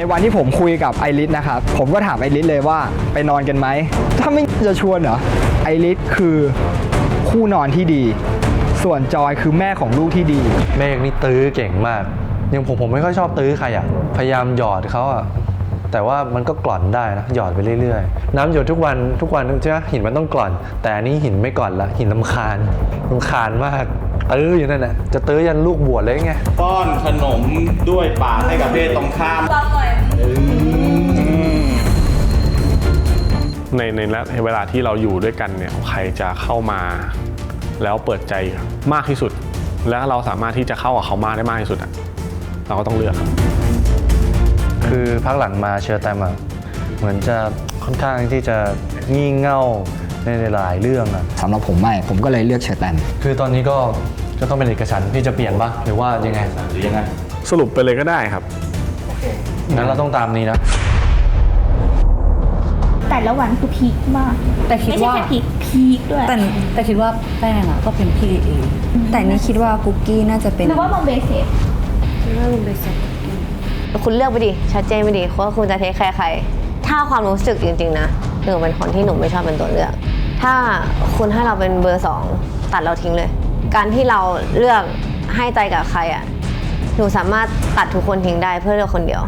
ในวันที่ผมคุยกับไอริสนะครับผมก็ถามไอริสเลยว่าไปนอนกันไหม ถ้าไม่จะชวนเหรอไอริสคือคู่นอนที่ดี ส่วนจอยคือแม่ของลูกที่ดี เมฆนี่ตื้อเก่งมากอยังผมผมไม่ค่อยชอบตื้อใครอะ พยายามหยอดเขาอะ แต่ว่ามันก็กล่อนได้นะ หยอดไปเรื่อยๆ น้ำหยดทุกวันทุกวันใช่ไหมหินมันต้องกล่อน แต่อันนี้หินไม่กล่อนละหินลำคาญลำคาญมาก ตื้ออยู่นั่นแหละจะตื้อยันลูกบวชเลยไงป้อนขนมด้วยปากให้กับเพศตรงข้ามฟังหน่อยในในในเวลาที่เราอยู่ด้วยกันเนี่ยใครจะเข้ามาแล้วเปิดใจมากที่สุด แล้วเราสามารถที่จะเข้ากับเขามากได้มากที่สุดอะเราก็ต้องเลือกครับคือพักหลังมาเชอร์แตมอะเหมือนจะ ค่อนข้างที่จะงี่เง่าในหลายเรื่องอะสำหรับผมไม่ ผมก็เลยเลือกเชอร์แตมคือตอนนี้ก็ก็ต้องเป็นเอกฉันท์พี่จะเปลี่ยนปะหรือว่ายังไงหรือยังไงสรุปไปเลยก็ได้ครับ งั้นเราต้องตามนี้นะ แต่ละวันคือพีคมาก แต่คิดไม่ใช่ว่า แค่พีคพีคด้วยแต่แต่คิดว่าแป้งอะก็เป็นพี่เอง แต่นี่คิดว่ากุ๊กกี้น่าจะเป็นหรือว่าบอมเบย์เซฟน่าลงไปสักคุณเลือกไปดิ ชัดเจนไปดิว่าคุณจะเทคแคร์ใคร ถ้าความรู้สึกจริง ๆ นะหนูเป็นคนที่หนูไม่ชอบเป็นตัวเลือก ถ้าคุณให้เราเป็นเบอร์สองตัดเราทิ้งเลย การที่เราเลือกให้ใจกับใครอะหนูสามารถตัดทุกคนทิ้งได้เพื่อเลือกคนเดียว